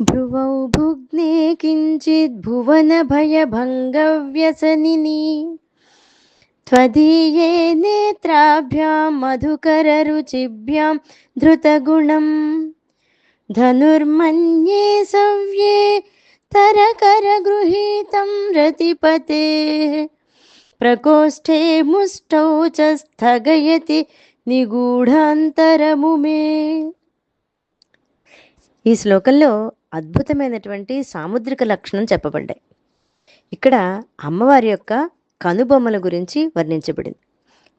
భ్రువౌ భుగ్నే కించిద్ భువన భయభంగవ్యసనిని त्वदीये नेत्राभ्यां मधुकररुचिभ्यां धृतगुणं धनुर्मन्ये सव्ये तरकरगृहीतं रतिपतेः प्रकोष्ठे मुष्टौ च स्थगयति నిగూఢాంతరముమే ఈ శ్లోకంలో అద్భుతమైనటువంటి సాముద్రిక లక్షణం చెప్పబడ్డాయి. ఇక్కడ అమ్మవారి యొక్క కనుబొమ్మల గురించి వర్ణించబడింది.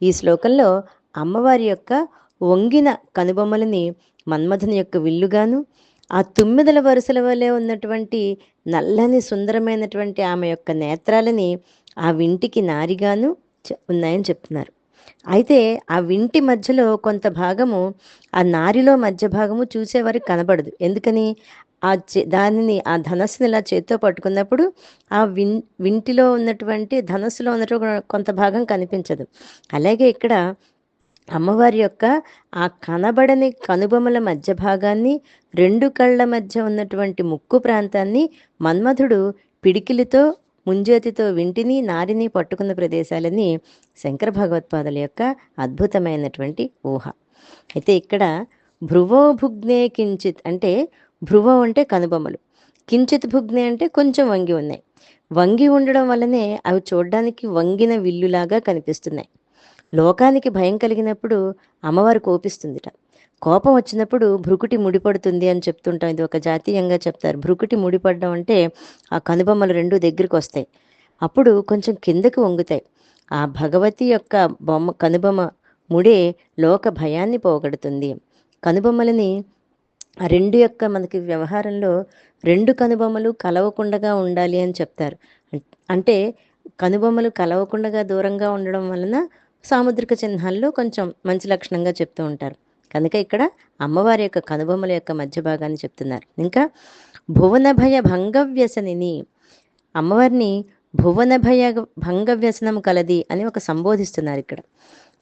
ఈ శ్లోకంలో అమ్మవారి యొక్క వంగిన కనుబొమ్మలని మన్మథుని యొక్క విల్లుగాను ఆ తుమ్మిదల వరుసల వలె ఉన్నటువంటి నల్లని సుందరమైనటువంటి ఆమె యొక్క నేత్రాలని ఆ వింటికి నారిగాను ఉన్నాయని చెప్తున్నారు. అయితే ఆ వింటి మధ్యలో కొంత భాగము ఆ నారిలో మధ్య భాగము చూసేవారికి కనబడదు. ఎందుకని? ఆ చే- దానిని ఆ ధనస్సుని ఇలా చేత్తో పట్టుకున్నప్పుడు ఆ విన్ వింటిలో ఉన్నటువంటి ధనస్సులో ఉన్నటువంటి కొంత భాగం కనిపించదు. అలాగే ఇక్కడ అమ్మవారి యొక్క ఆ కనబడని కనుబొమల మధ్య భాగాన్ని రెండు కళ్ళ మధ్య ఉన్నటువంటి ముక్కు ప్రాంతాన్ని మన్మధుడు పిడికిలితో ముంజేతితో వింటిని నారిని పట్టుకున్న ప్రదేశాలని శంకర భగవత్పాదుల యొక్క అద్భుతమైనటువంటి ఊహ. అయితే ఇక్కడ భ్రువోభుగ్నే కించిత్ అంటే భ్రువ అంటే కనుబొమ్మలు. కించిత్ భుగ్ని అంటే కొంచెం వంగి ఉన్నాయి. వంగి ఉండడం వల్లనే అవి చూడడానికి వంగిన విల్లులాగా కనిపిస్తున్నాయి. లోకానికి భయం కలిగినప్పుడు అమ్మవారు కోపిస్తుందిట. కోపం వచ్చినప్పుడు భ్రుకుటి ముడిపడుతుంది అని చెప్తుంటాం. ఇది ఒక జాతీయంగా చెప్తారు. భ్రుకుటి ముడిపడడం అంటే ఆ కనుబొమ్మలు రెండు దగ్గరికి వస్తాయి. అప్పుడు కొంచెం కిందకి వంగుతాయి. ఆ భగవతి యొక్క బొమ్మ కనుబొమ్మ ముడే లోక భయాన్ని పోగొడుతుంది. కనుబొమ్మలని ఆ రెండు యొక్క మనకి వ్యవహారంలో రెండు కనుబొమ్మలు కలవకుండగా ఉండాలి అని చెప్తారు. అంటే కనుబొమ్మలు కలవకుండగా దూరంగా ఉండడం వలన సాముద్రిక చిహ్నాల్లో కొంచెం మంచి లక్షణంగా చెప్తూ ఉంటారు. కనుక ఇక్కడ అమ్మవారి యొక్క కనుబొమ్మల యొక్క మధ్య భాగాన్ని చెప్తున్నారు. ఇంకా భువన భయ భంగ వ్యసనిని అమ్మవారిని భువన భయ భంగ వ్యసనం కలది అని ఒక సంబోధిస్తున్నారు ఇక్కడ.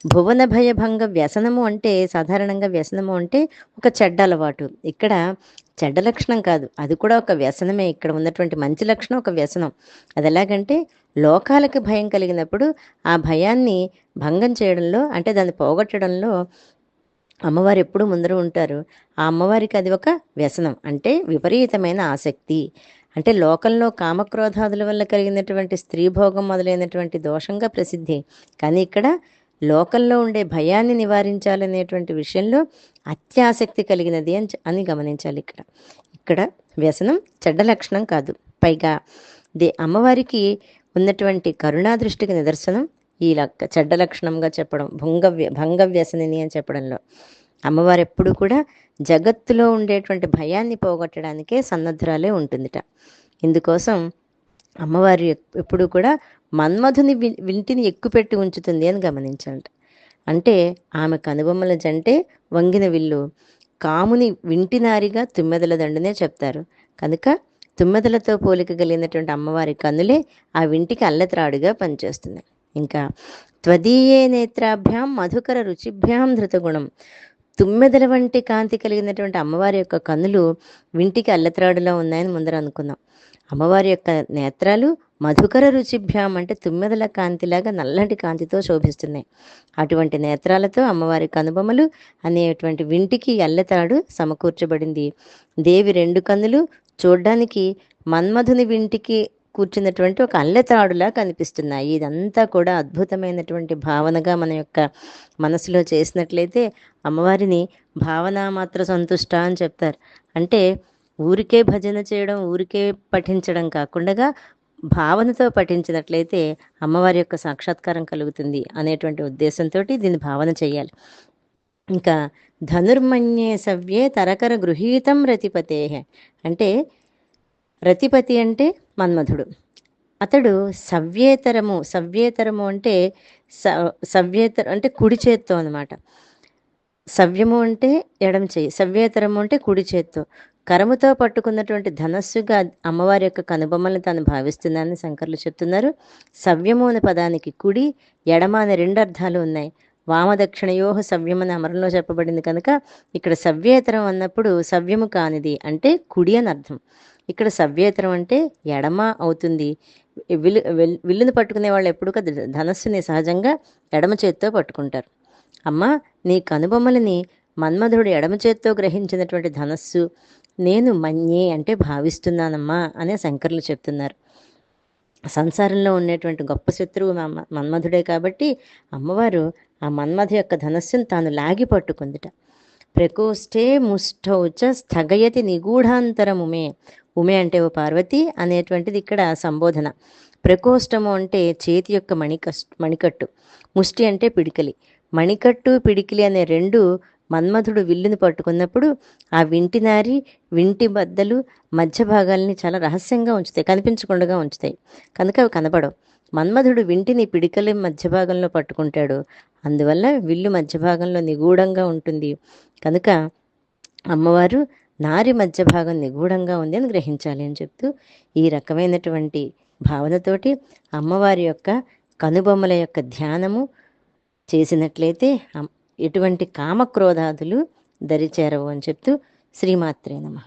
భువన భయభంగ వ్యసనము అంటే సాధారణంగా వ్యసనము అంటే ఒక చెడ్డ అలవాటు. ఇక్కడ చెడ్డ లక్షణం కాదు. అది కూడా ఒక వ్యసనమే. ఇక్కడ ఉన్నటువంటి మంచి లక్షణం ఒక వ్యసనం. అది ఎలాగంటే లోకాలకు భయం కలిగినప్పుడు ఆ భయాన్ని భంగం చేయడంలో అంటే దాన్ని పోగొట్టడంలో అమ్మవారు ఎప్పుడు ముందర ఉంటారు. ఆ అమ్మవారికి అది ఒక వ్యసనం. అంటే విపరీతమైన ఆసక్తి. అంటే లోకంలో కామక్రోధాదుల వల్ల కలిగినటువంటి స్త్రీ భోగం మొదలైనటువంటి దోషంగా ప్రసిద్ధి. కానీ ఇక్కడ లోకంలో ఉండే భయాన్ని నివారించాలనేటువంటి విషయంలో అత్యాసక్తి కలిగినది అని అని గమనించాలి ఇక్కడ. ఇక్కడ వ్యసనం చెడ్డ లక్షణం కాదు. పైగా దే అమ్మవారికి ఉన్నటువంటి కరుణా దృష్టికి నిదర్శనం ఈ లక్క చెడ్డ లక్షణంగా చెప్పడం భంగవ్య భంగ వ్యసనిని అని చెప్పడంలో. అమ్మవారు ఎప్పుడు కూడా జగత్తులో ఉండేటువంటి భయాన్ని పోగొట్టడానికే సన్నద్ధరాలే ఉంటుందిట. ఇందుకోసం అమ్మవారు ఎప్పుడు కూడా మన్మధుని వింటిని ఎక్కుపెట్టి ఉంచుతుంది అని గమనించండి అంటే ఆమె కనుబొమ్మల జంటే వంగిన విల్లు. కాముని వింటినారిగా తుమ్మెదల దండునే చెప్తారు. కనుక తుమ్మెదలతో పోలిక కలిగినటువంటి అమ్మవారి కన్నులే ఆ వింటికి అల్లత్రాడుగా పనిచేస్తున్నాయి. ఇంకా త్వదీయే నేత్రాభ్యాం మధుకర రుచిభ్యాం ధృతగుణం. తుమ్మెదల వంటి కాంతి కలిగినటువంటి అమ్మవారి యొక్క కన్నులు వింటికి అల్లత్రాడులో ఉన్నాయని ముందర అనుకుందాం అమ్మవారి యొక్క నేత్రాలు మధుకర రుచిభ్యాం అంటే తుమ్మెదల కాంతిలాగా నల్లటి కాంతితో శోభిస్తున్నాయి. అటువంటి నేత్రాలతో అమ్మవారి కనుబొమ్మలు అనేటువంటి వింటికి అల్లెతాడు సమకూర్చబడింది. దేవి రెండు కన్నులు చూడ్డానికి మన్మధుని వింటికి కూర్చున్నటువంటి ఒక అల్లెతాడులా కనిపిస్తున్నాయి. ఇదంతా కూడా అద్భుతమైనటువంటి భావనగా మన యొక్క మనసులో చేసినట్లయితే అమ్మవారిని భావన మాత్ర సంతుష్ట అని చెప్తారు. అంటే ఊరికే భజన చేయడం ఊరికే పఠించడం కాకుండా భావనతో పఠించినట్లయితే అమ్మవారి యొక్క సాక్షాత్కారం కలుగుతుంది అనేటువంటి ఉద్దేశంతో దీన్ని భావన చేయాలి. ఇంకా ధనుర్మన్యే సవ్యే తరకర గృహీతం రతిపతే అంటే రతిపతి అంటే మన్మధుడు. అతడు సవ్యేతరము సవ్యేతరము అంటే స సవ్యేతర అంటే కుడి చేత్తో అనమాట సవ్యము అంటే ఎడం చేయి సవ్యేతరము అంటే కుడి చేత్తో. కరముతో పట్టుకున్నటువంటి ధనస్సుగా అమ్మవారి యొక్క కనుబొమ్మలను తాను భావిస్తున్నానని శంకర్లు చెప్తున్నారు. సవ్యము అనే పదానికి కుడి ఎడమ అనే రెండు అర్థాలు ఉన్నాయి. వామదక్షిణయోహ సవ్యం అని అమరంలో చెప్పబడింది కనుక ఇక్కడ సవ్యేతరం అన్నప్పుడు సవ్యము కానిది అంటే కుడి అని అర్థం. ఇక్కడ సవ్యేతరం అంటే ఎడమ అవుతుంది. విల్లు విల్- విల్లుని పట్టుకునే వాళ్ళు ఎప్పుడు ధనస్సుని సహజంగా ఎడమ చేత్తో పట్టుకుంటారు. అమ్మ నీ కనుబొమ్మలని మన్మధుడు ఎడమ చేత్తో గ్రహించినటువంటి ధనస్సు నేను మన్యే అంటే భావిస్తున్నానమ్మా అనే శంకర్లు చెప్తున్నారు. సంసారంలో ఉండేటువంటి గొప్ప శత్రువు మ- మన్మధుడే కాబట్టి అమ్మవారు ఆ మన్మధు యొక్క ధనస్సును తాను లాగి పట్టుకుందిట. ప్రకోష్ఠే ముష్ఠౌచ స్థగయతి నిగూఢాంతరముమే. ఉమే అంటే ఓ పార్వతి అనేటువంటిది ఇక్కడ సంబోధన. ప్రకోష్టము అంటే చేతి యొక్క మణికష్ మణికట్టు. ముష్టి అంటే పిడికిలి. మణికట్టు పిడికిలి అనే రెండు మన్మధుడు విల్లుని పట్టుకున్నప్పుడు ఆ వింటి నారి వింటి బద్దలు మధ్య భాగాల్ని చాలా రహస్యంగా ఉంచుతాయి కనిపించకుండా ఉంచుతాయి. కనుక అవి కనపడవు. మన్మధుడు వింటిని పిడికలి మధ్య భాగంలో పట్టుకుంటాడు. అందువల్ల విల్లు మధ్య భాగంలో నిగూఢంగా ఉంటుంది. కనుక అమ్మవారు నారి మధ్య భాగం నిగూఢంగా ఉంది అని గ్రహించాలి అని చెప్తూ ఈ రకమైనటువంటి భావనతోటి అమ్మవారి యొక్క కనుబొమ్మల యొక్క ధ్యానము చేసినట్లయితే ఎటువంటి కామక్రోధాదులు దరిచేరవు అని చెప్తూ శ్రీమాత్రే నమః.